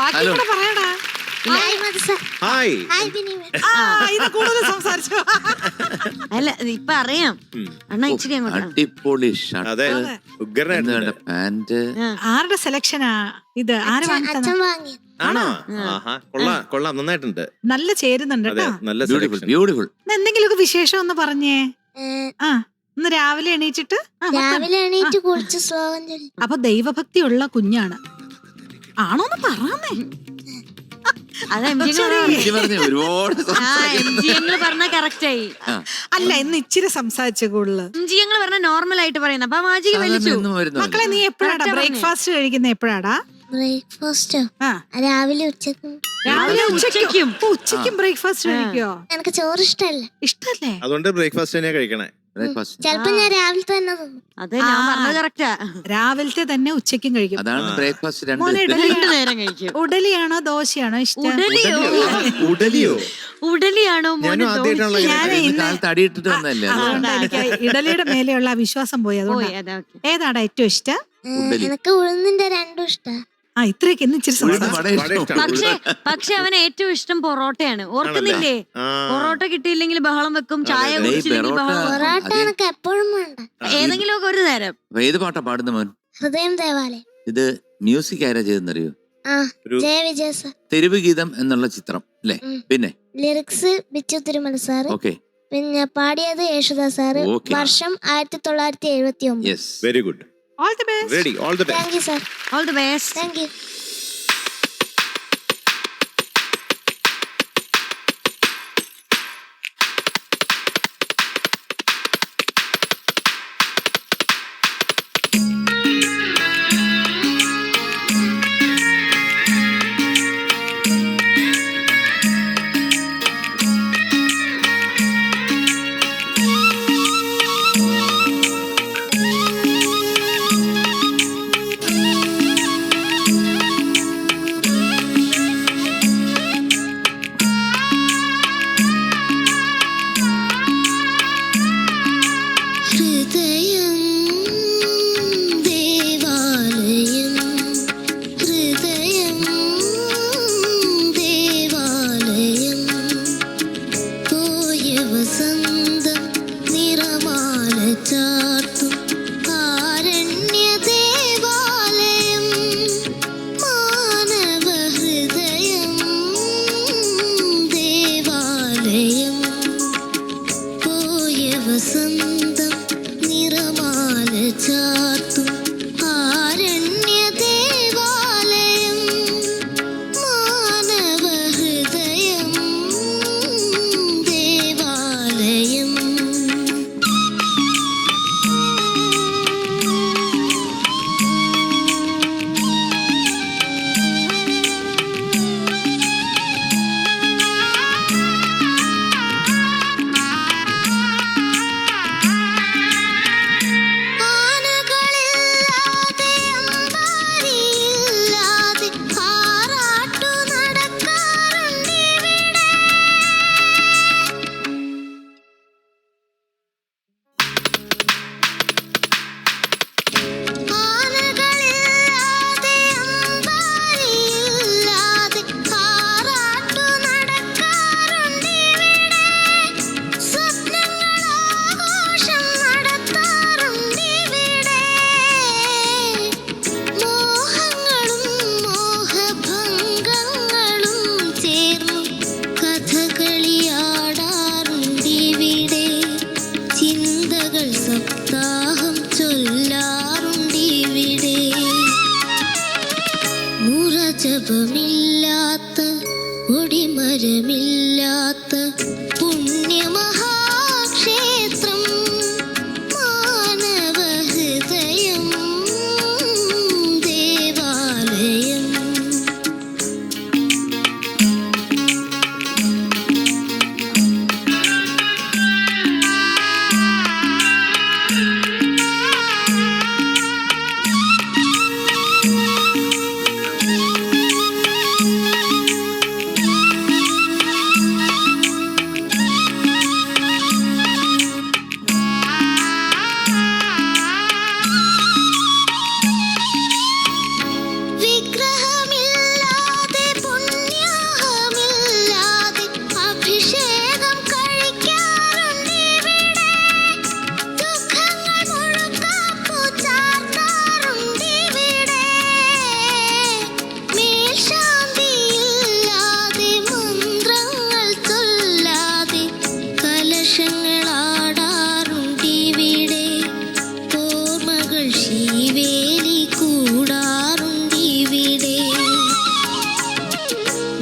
ബാക്കി. കൂടെ പറയടാ. ഹായ് ആ ഇത് കൂടുതൽ സംസാരിച്ചു? അല്ല ഇപ്പൊ അറിയാം. അണ്ണാ ഇച്ചിരി അങ്ങോട്ട് അടിപൊളി അതെ. ഷർട്ട്. ഉഗ്രനായിട്ടുണ്ട്. പാന്റ്? ആരുടെ സെലക്ഷനാ ഇത്? ആര് വാങ്ങിത്തന്ന? അച്ഛൻ വാങ്ങി ആണോ? ആഹാ കൊള്ളാം കൊള്ളാം. നന്നായിട്ടുണ്ട്. നല്ല ചേരുന്നുണ്ട് അതെ കേട്ടോ. നല്ല ബ്യൂട്ടിഫുൾ selection. ബ്യൂട്ടിഫുൾ. ഇന്ന് എന്തെങ്കിലുമൊക്കെ വിശേഷം ഒന്ന് പറഞ്ഞേ? ആ ഇന്ന് രാവിലെ എണീച്ചിട്ട്? ആ, മൊത്തം- രാവിലെ എണീറ്റ് കുളിച്ച് ശ്ലോകം ചൊല്ലി. അപ്പൊ ദൈവഭക്തിയുള്ള കുഞ്ഞാണ്. ആണോന്ന് പറഞ്ഞേ. അത് എം ജി എനിക്ക് പറഞ്ഞു ഒരുപാട് ഞങ്ങൾ പറഞ്ഞ കറക്റ്റ് ആയി. അല്ല ഇന്ന് ഇച്ചിരി സംസാരിച്ച കൂടുതൽ. എം ജി ഞങ്ങൾ പറഞ്ഞ നോർമൽ ആയിട്ട് പറയുന്ന. അപ്പൊ മാജിക വലിച്ചു. വരുന്നു മക്കളെ നീ എപ്പോഴാടാ? Correct ആ പറഞ്ഞേ. ബ്രേക്ക്ഫാസ്റ്റ് കഴിക്കുന്ന എപ്പോഴാടാ? ബ്രേക്ക്ഫാസ്റ്റോ ആ. രാവിലെ ഉച്ചക്കും. രാവിലെ ഉച്ചയ്ക്കും? ഉച്ചയ്ക്കും. ഓ, ഉച്ചയ്ക്കും ബ്രേക്ക്ഫാസ്റ്റ് കഴിക്കോ? എനിക്ക് ചോറ് ഇഷ്ടമല്ല. ഇഷ്ടല്ലേ? അതുകൊണ്ട് ബ്രേക്ക്ഫാസ്റ്റ് തന്നെയാ കഴിക്കണേ. ബ്രേക്ക്ഫാസ്റ്റ് ചെലപ്പോ ഞാൻ രാവിലെ തന്നെ തിന്നും. അത് ഞാൻ ആ. പറഞ്ഞത് കറക്റ്റാ രാവിലത്തെ തന്നെ ഉച്ചയ്ക്കും കഴിക്കും. അതാണ് ബ്രേക്ക്ഫാസ്റ്റ് രണ്ട്. മോനെ ഇഡലി രണ്ടു നേരം കഴിക്കും. ഉടലിയാണോ ദോശയാണോ ഇഷ്ടം? ഉടലിയോ ഉടലിയോ ഉടലിയാണോ മോനെ ഞാനും ആദ്യമായിട്ടാണല്ലോ ദോശ? ഞാൻ ഇന്ന് ഇന്ന് കാലത്ത് അടിയിട്ടിട്ട് വന്നല്ലേ അത് അതുകൊണ്ട് എനിക്ക് ഇഡലിയുടെ മേലെയുള്ള ആ വിശ്വാസം പോയി. പോയി അതുകൊണ്ട് അതാ ഏതാടാ ഏറ്റവും ഇഷ്ടം? ഉണ്ടല്ലേ? എനിക്ക് ഉഴുന്നിന്റെ രണ്ടും ഇഷ്ടാ. ആ ഇത്രയൊക്കെ ഇന്ന് ഇച്ചിരി സംസാരിച്ചു. പക്ഷെ പക്ഷെ അവന് ഏറ്റവും ഇഷ്ടം പൊറോട്ടയാണ്. ഓർക്കുന്നില്ലേ? പൊറോട്ട കിട്ടിയില്ലെങ്കിൽ ബഹളം വെക്കും ചായ അതെ. കുടിച്ചില്ലെങ്കിൽ പൊറോട്ട. ബഹളം പൊറോട്ട അതെ. എനിക്ക് എപ്പോഴും വേണ്ട. ഏതെങ്കിലും ഒക്കെ ഒരു നേരം. അപ്പൊ ഏത് പാട്ടാ പാടുന്ന മോൻ? ഹൃദയം ദേവാലയം. ഇത് മ്യൂസിക് ആരാ ചെയ്തെന്നറിയോ? ആ ഒരു- ജയ വിജയ സാർ. തെരുവ് ഗീതം എന്നുള്ള ചിത്രം അല്ലേ? ഉം. പിന്നെ? Lyrics Bichu Thirumala sir. Okay. പിന്നെ പാടിയത് യേശുദാസ് സാറ്. വർഷം ആയിരത്തി തൊള്ളായിരത്തി എഴുപത്തി ഒമ്പത് yes very good All the best. Ready. All the best. Thank you, sir. All the best. Thank you.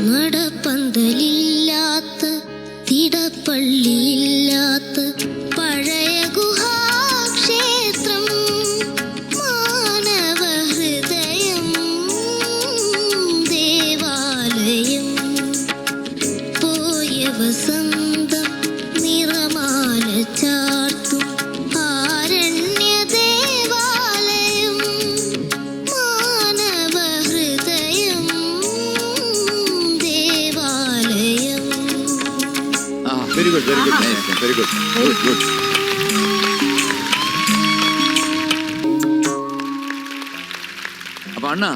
നടപ്പന്തലിൽ good very good very good good good അപ്പൊ അണ്ണ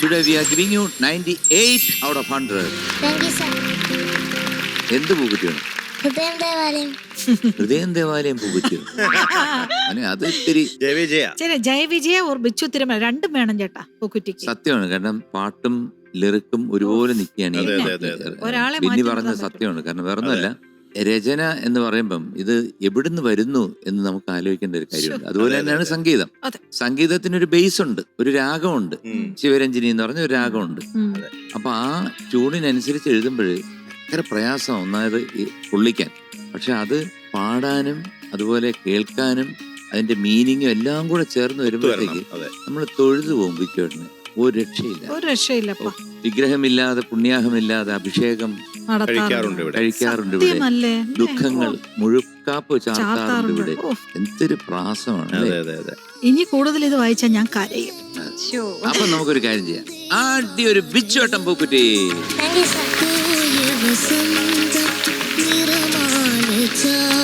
today we are giving you 98 out of 100 thank you sir എന്ത് പൂക്കുറ്റിയാണ് ഹൃദയം ദേവാലയം. ഹൃദയം ദേവാലയം പൂക്കുറ്റിയോ? അങ്ങനെ അത് ഇത്തിരി ജയവിജയ ജയവിജയ ഓർ ബിച്ചു തിരുമല രണ്ടും വേണം ചേട്ടാ പൂക്കുറ്റിക്ക്. സത്യമാണ് കാരണം പാട്ടും ലിറിക്കും ഒരുപോലെ നിൽക്കുകയാണ് ഈ അതെ, അതെ, അതെ, അതെ. ഒരാളെ ബിന്നി നിർത്താൻ സത്യമാണ്. കാരണം വേറെ ഒന്നുമല്ല രചന എന്ന് പറയുമ്പം ഇത് എവിടുന്ന് വരുന്നു എന്ന് നമുക്ക് ആലോചിക്കേണ്ട ഒരു കാര്യമുണ്ട്. അതുപോലെ തന്നെയാണ് സംഗീതം. സംഗീതത്തിന് ഒരു ബേസ് ഉണ്ട് ഒരു രാഗമുണ്ട്. ശിവരഞ്ജിനി എന്ന് പറഞ്ഞ ഒരു രാഗമുണ്ട്. അപ്പൊ ആ ട്യൂണിനനുസരിച്ച് എഴുതുമ്പോൾ ഭയങ്കര പ്രയാസം ഒന്നായത് പൊള്ളിക്കാൻ. പക്ഷെ അത് പാടാനും അതുപോലെ കേൾക്കാനും അതിന്റെ മീനിങ്ങും എല്ലാം കൂടെ ചേർന്ന് വരുമ്പോഴത്തേക്ക് നമ്മൾ തൊഴുതു പോകും വിക്കോട്ടിന് ഒരു രക്ഷയില്ല. ഒരു രക്ഷയില്ലപ്പ വിഗ്രഹമില്ലാതെ പുണ്യാഹമില്ലാതെ അഭിഷേകം കഴിക്കാറുണ്ട് ഇവിടെ. കഴിക്കാറുണ്ട് ഇവിടെ. ദുഃഖങ്ങൾ മുഴുക്കാപ്പ് ചാർത്താറുണ്ട് ഇവിടെ. എന്തൊരു പ്രാസമാണ് അതെ അതെ അതെ. ഇനി കൂടുതൽ ഇത് വായിച്ചാൽ ഞാൻ കരയും. അപ്പൊ നമുക്കൊരു കാര്യം ചെയ്യാം. ആദ്യ ഒരു ബിച്ചോട്ടം പൂക്കുറ്റി. Thank you